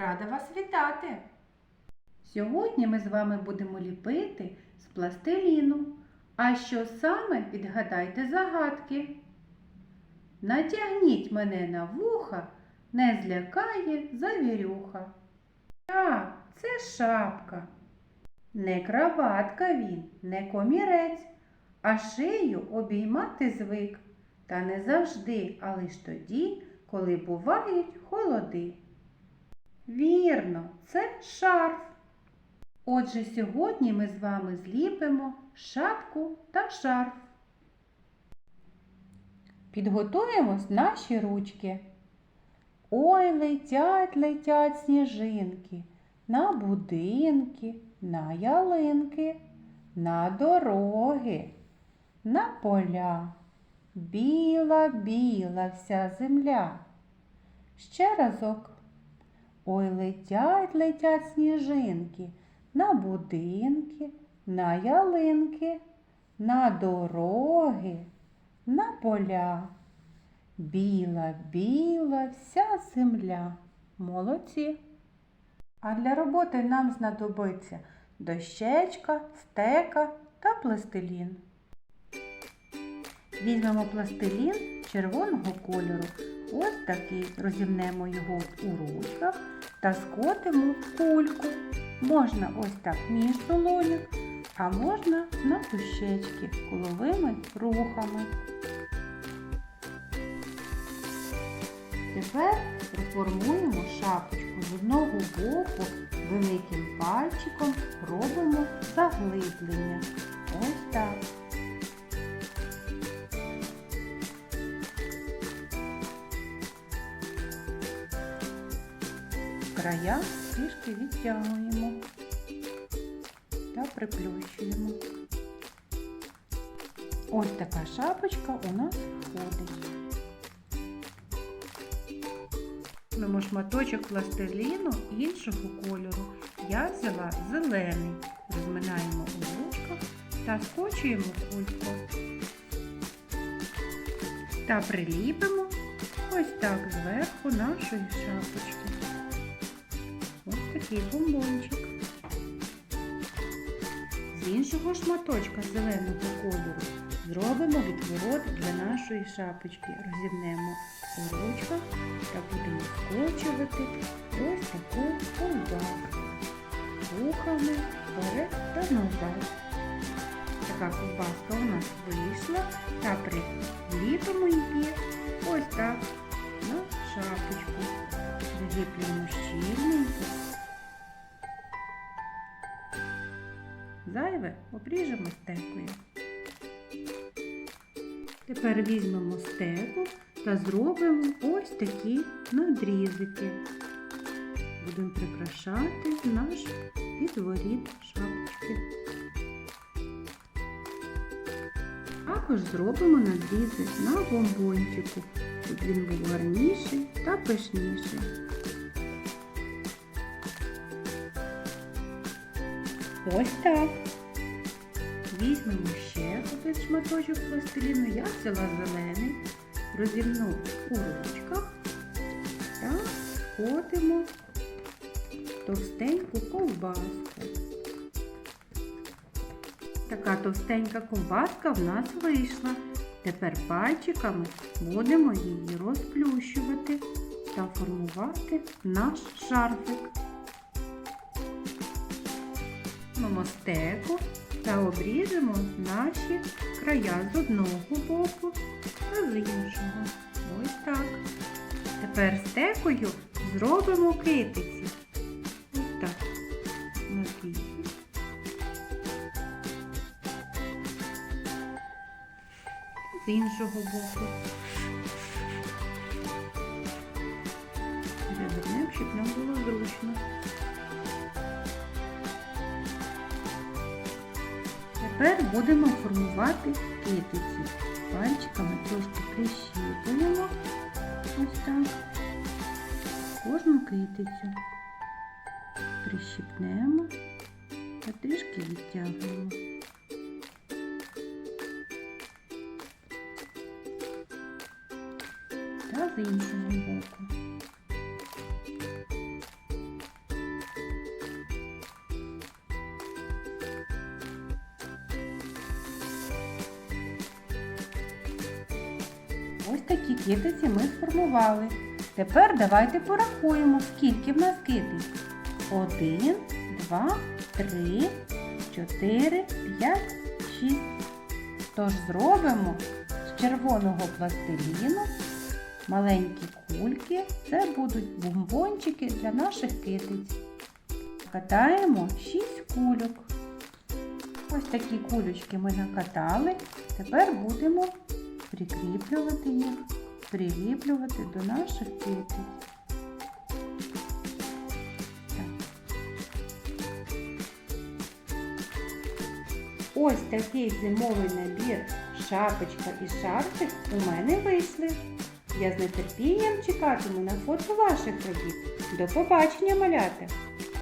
Рада вас вітати! Сьогодні ми з вами будемо ліпити з пластиліну. А що саме відгадайте загадки? Натягніть мене на вуха, не злякає завірюха. Так, це шапка. Не краватка він, не комірець, а шию обіймати звик. Та не завжди, а лиш тоді, коли бувають холоди. Вірно, це шарф. Отже, сьогодні ми з вами зліпимо шапку та шарф. Підготуємо наші ручки. Ой, летять, летять сніжинки на будинки, на ялинки, на дороги, на поля. Біла, біла вся земля. Ще разок. Ой, летять, летять сніжинки на будинки, на ялинки, на дороги, на поля. Біла, біла вся земля. Молодці. А для роботи нам знадобиться дощечка, стека та пластилін. Візьмемо пластилін червоного кольору. Ось такий розімнемо його у ручках та скотимо в кульку. Можна ось так між долонів, а можна на дощечки коловими рухами. Тепер проформуємо шапочку з одного боку великим пальчиком робимо заглиблення. Ось так. Края трішки відтягуємо та приплющуємо. Ось така шапочка у нас входить. Візьмемо шматочок пластиліну іншого кольору. Я взяла зелений. Розминаємо у ручках та скочуємо кульку. Та приліпимо ось так зверху нашої шапочки. Такий бомбончик. З іншого шматочка зеленого кольору зробимо відворот для нашої шапочки. Розімнемо у ручках та будемо скочувати ось таку ковбаску. Рухами вперед та назад. Така ковбаска у нас вийшла та приліпимо її ось так на шапочку. Заліплюємо щільненько. Зайве обріжемо стекою. Тепер візьмемо стеку та зробимо ось такі надрізики. Будемо прикрашати наш підворіт шапочки. Також зробимо надрізи на бомбончику, щоб він був гарніший та пишніший. Ось так. Візьмемо ще один шматочок пластиліну. Я взяла зелений, розімну у ручках та скотимо товстеньку ковбаску. Така товстенька ковбаска в нас вийшла. Тепер пальчиками будемо її розплющувати та формувати наш шарфик. Візьмемо стеку та обріжемо наші края з одного боку та з іншого. Ось так. Тепер стекою зробимо китиці. Ось так. Надрізі. З іншого боку. Завернемо, щоб нам було зручно. Тепер будемо формувати китиці. Пальчиками трошки прищіпуємо ось так. Кожну китицю прищіпнемо та трішки відтягуємо. Та з іншого боку. Ось такі китиці ми сформували. Тепер давайте порахуємо, скільки в нас китиць. Один, два, три, чотири, п'ять, шість. Тож зробимо з червоного пластиліну маленькі кульки. Це будуть бомбончики для наших китиць. Катаємо 6 кульок. Ось такі кулечки ми накатали. Тепер будемо прикріплювати їх, приліплювати до наших китиць. Ось такий зимовий набір шапочка і шарфик у мене вийшли. Я з нетерпінням чекатиму на фото ваших робіт. До побачення, малята!